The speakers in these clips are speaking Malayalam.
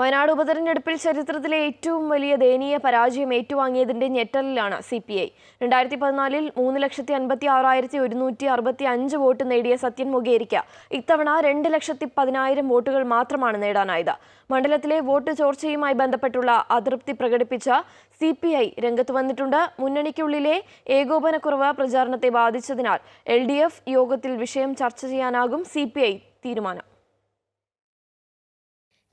വയനാട് ഉപതെരഞ്ഞെടുപ്പിൽ ചരിത്രത്തിലെ ഏറ്റവും വലിയ ദയനീയ പരാജയം ഏറ്റുവാങ്ങിയതിന്റെ ഞെട്ടലിലാണ് സി പി ഐ. രണ്ടായിരത്തി പതിനാലിൽ മൂന്ന് ലക്ഷത്തി അൻപത്തി ആറായിരത്തി ഒരുന്നൂറ്റി അറുപത്തി അഞ്ച് വോട്ട് നേടിയ സത്യൻ മുഖേരിക്ക. ഇത്തവണ രണ്ട് ലക്ഷത്തി പതിനായിരം വോട്ടുകൾ മാത്രമാണ് നേടാനായത്. മണ്ഡലത്തിലെ വോട്ട് ചോർച്ചയുമായി ബന്ധപ്പെട്ടുള്ള അതൃപ്തി പ്രകടിപ്പിച്ച സി പി ഐ രംഗത്ത് വന്നിട്ടുണ്ട്. മുന്നണിക്കുള്ളിലെ ഏകോപനക്കുറവ് പ്രചാരണത്തെ ബാധിച്ചതിനാൽ എൽ ഡി എഫ് യോഗത്തിൽ വിഷയം ചർച്ച ചെയ്യാനാകും സി പി ഐ തീരുമാനം.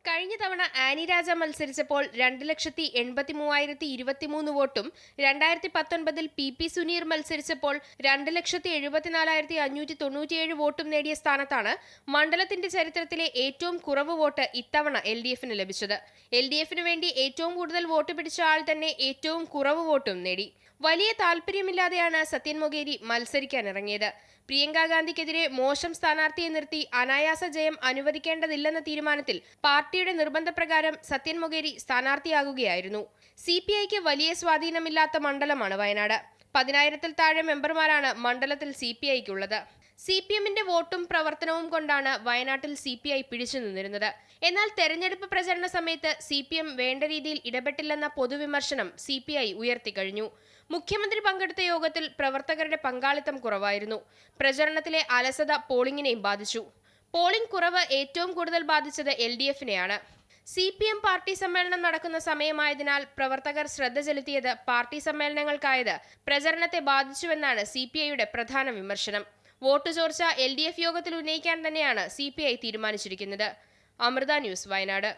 കഴിഞ്ഞ തവണ ആനി രാജ മത്സരിച്ചപ്പോൾ രണ്ട് ലക്ഷത്തി എൺപത്തി മൂവായിരത്തി ഇരുപത്തിമൂന്ന് വോട്ടും രണ്ടായിരത്തി പത്തൊൻപതിൽ പി പി സുനീർ മത്സരിച്ചപ്പോൾ രണ്ട് ലക്ഷത്തി എഴുപത്തിനാലായിരത്തി അഞ്ഞൂറ്റി തൊണ്ണൂറ്റിയേഴ് വോട്ടും നേടിയ സ്ഥാനത്താണ് മണ്ഡലത്തിന്റെ ചരിത്രത്തിലെ ഏറ്റവും കുറവ് വോട്ട് ഇത്തവണ എൽ ഡി എഫിന് ലഭിച്ചത്. എൽ ഡി എഫിന് വേണ്ടി ഏറ്റവും കൂടുതൽ വോട്ട് പിടിച്ച ആൾ തന്നെ ഏറ്റവും കുറവ് വോട്ടും നേടി. വലിയ താല്പര്യമില്ലാതെയാണ് സത്യൻ മൊകേരി മത്സരിക്കാനിറങ്ങിയത്. പ്രിയങ്ക ഗാന്ധിക്കെതിരെ മോശം സ്ഥാനാർത്ഥിയെ നിർത്തി അനായാസ ജയം അനുവദിക്കേണ്ടതില്ലെന്ന തീരുമാനത്തിൽ പാർട്ടിയുടെ നിർബന്ധപ്രകാരം സത്യൻ മൊകേരി സ്ഥാനാർത്ഥിയാകുകയായിരുന്നു. സി പി ഐക്ക് വലിയ സ്വാധീനമില്ലാത്ത മണ്ഡലമാണ് വയനാട്. പതിനായിരത്തിൽ താഴെ മെമ്പർമാരാണ് മണ്ഡലത്തിൽ സി പി ഐക്കുള്ളത്. സി പി എമ്മിന്റെ വോട്ടും പ്രവർത്തനവും കൊണ്ടാണ് വയനാട്ടിൽ സി പി ഐ പിടിച്ചു നിന്നിരുന്നത്. എന്നാൽ തെരഞ്ഞെടുപ്പ് പ്രചരണ സമയത്ത് സി പി എം വേണ്ട രീതിയിൽ ഇടപെട്ടില്ലെന്ന പൊതുവിമർശനം സി പി ഐ ഉയർത്തിക്കഴിഞ്ഞു. മുഖ്യമന്ത്രി പങ്കെടുത്ത യോഗത്തിൽ പ്രവർത്തകരുടെ പങ്കാളിത്തം കുറവായിരുന്നു. പ്രചരണത്തിലെ അലസത പോളിംഗിനെയും ബാധിച്ചു. പോളിംഗ് കുറവ് ഏറ്റവും കൂടുതൽ ബാധിച്ചത് എൽ ഡി എഫിനെയാണ്. സി പി എം പാർട്ടി സമ്മേളനം നടക്കുന്ന സമയമായതിനാൽ പ്രവർത്തകർ ശ്രദ്ധ ചെലുത്തിയത് പാർട്ടി സമ്മേളനങ്ങൾക്കായത് പ്രചരണത്തെ ബാധിച്ചുവെന്നാണ് സി പി ഐയുടെ പ്രധാന വിമർശനം. വോട്ട് ചോർച്ച എൽ ഡി എഫ് യോഗത്തിൽ ഉന്നയിക്കാൻ തന്നെയാണ് സി പി ഐ തീരുമാനിച്ചിരിക്കുന്നത്. അമൃത ന്യൂസ് വയനാട്.